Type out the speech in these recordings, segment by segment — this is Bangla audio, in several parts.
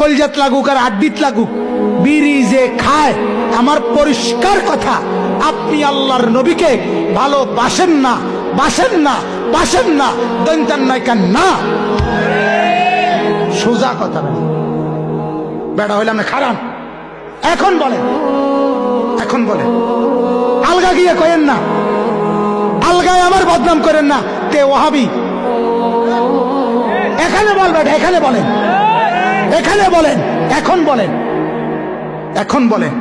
কলজাত লাগুক আর আড্ডিত লাগুক, বিড়ি যে খায়, আমার পরিষ্কার কথা, আপনি আল্লাহর নবীকে ভালোবাসেন না, বাসেন না বাসেন না দৈন্তান নায়িকার না? সোজা কথা না বেড়া হইলাম না খারাপ। এখন বলেন এখন বলেন। আলগা গিয়ে কয়েন না। আলগায় আমার বদনাম করেন না। তে ওহাবি। এখানে বলবেন এখানে বলেন। এখানে বলেন, এখন বলেন। এখন বলেন।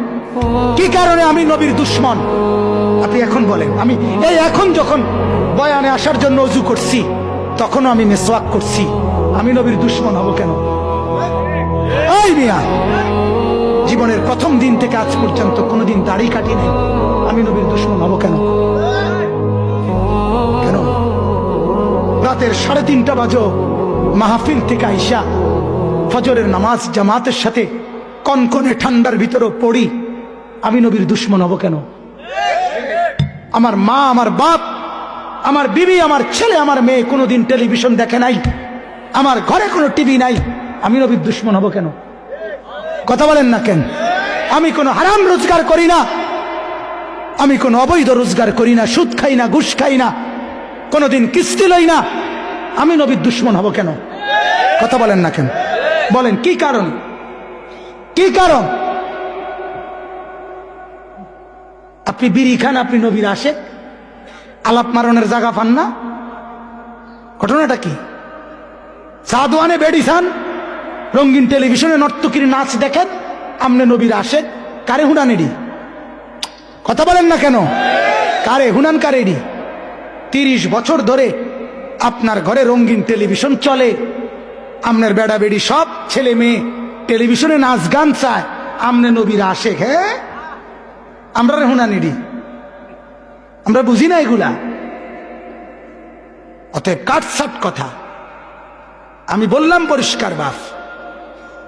কি কারণে আমি নবীর দুশ্মন? আপনি এখন বলেন। আমি এই এখন যখন বয়ানে আসার জন্য অজু করছি, তখনও আমি মেসওয়াক করছি। আমি নবীর দুশ্মন হব কেন? এই মিয়া, জীবনের প্রথম দিন থেকে আজ পর্যন্ত কোনোদিন দাড়ি কাটি নেই। আমি নবীর দুশ্মন হব কেন? কেন? রাতের সাড়ে তিনটা বাজো মাহফিল থেকে আইসা ফজরের নামাজ জামাতের সাথে কনকনে ঠান্ডার ভিতরেও পড়ি। আমি নবীর দুশ্মন হব কেন? আমার মা, আমার বাপ, আমার বিবি, আমার ছেলে, আমার মেয়ে কোনোদিন টেলিভিশন দেখে নাই। আমার ঘরে কোনো টিভি নাই। আমি নবীর দুশ্মন হব কেন? কথা বলেন না কেন? আমি কোনো হারাম রোজগার করি না। আমি কোনো অবৈধ রোজগার করি না। সুদ খাই না, ঘুষ খাই না। কোনোদিন কিস্তি লই না। আমি নবীর দুশ্মন হব কেন? কথা বলেন না কেন? বলেন, কি কারণ? কি কারণ? আপনি বিড়ি খান, আপনি নবীর আসে আলাপ মারণের জায়গা পান না? ঘটনাটা কি? সাদওয়ানে বেড়ি খান, রঙিন টেলিভিশনে নর্তকীর নাচ দেখেন, আমনে নবীর আসে কারে হুনানেরই কথা বলেন না কেন? কারে হুনান কারেরই তিরিশ বছর ধরে আপনার ঘরে রঙিন টেলিভিশন চলে আপনার বেড়া বেড়ি সব ছেলে মেয়ে টেলিভিশনে নাচ গান চায়। আমনে নবীর আসে হ্যাঁ আমরা রে হুনানিডি আমরা বুঝি না এগুলা। অতএব কাটসাট কথা। আমি বললাম, পরিষ্কার বাপ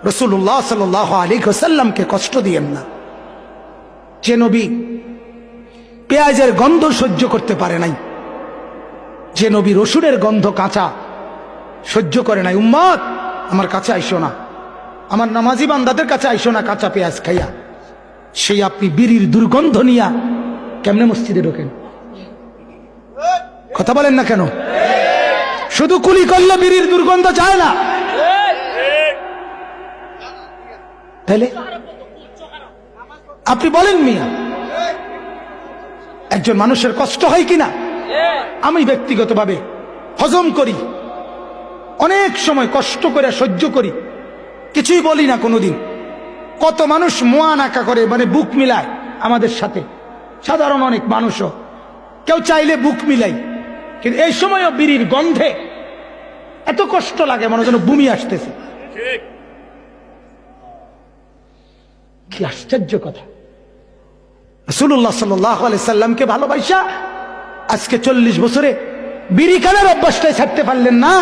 রসুল্লাহ সাল আলী হোসাল্লামকে কষ্ট দিয়েন না। যে নবী পেঁয়াজের গন্ধ সহ্য করতে পারে নাই, যে নবী রসুনের গন্ধ কাঁচা সহ্য করে নাই। উম্মত আমার কাছে আইসো না। আমার নামাজি বান্দাদের কাছে আইসো না কাঁচা পেঁয়াজ খাইয়া। সেই আপনি বিড়ির দুর্গন্ধ নিয়া কেমনে মসজিদে ঢোকেন? কথা বলেন না কেন? শুধু কুলি করলে বিড়ির দুর্গন্ধ যায় না। তাহলে আপনি বলেন মিয়া, একজন মানুষের কষ্ট হয় কিনা? আমি ব্যক্তিগতভাবে হজম করি। অনেক সময় কষ্ট করে সহ্য করি। কিছুই বলি না কোনোদিন। কত মানুষ মোয়া নাকা করে মানে বুক মিলায় আমাদের সাথে। সাধারণ অনেক মানুষও। কেউ চাইলে বুক মিলাই। কিন্তু এই সময়ও বিড়ির গন্ধে এত কষ্ট লাগে মনে যেন বুমি আসতেছে। কি আশ্চর্য কথা। রসুল্লাহ সাল্লামকে ভালোবাসা আজকে চল্লিশ বছরে বিড়ি খানের অভ্যাসটাই ছাড়তে পারলেন না।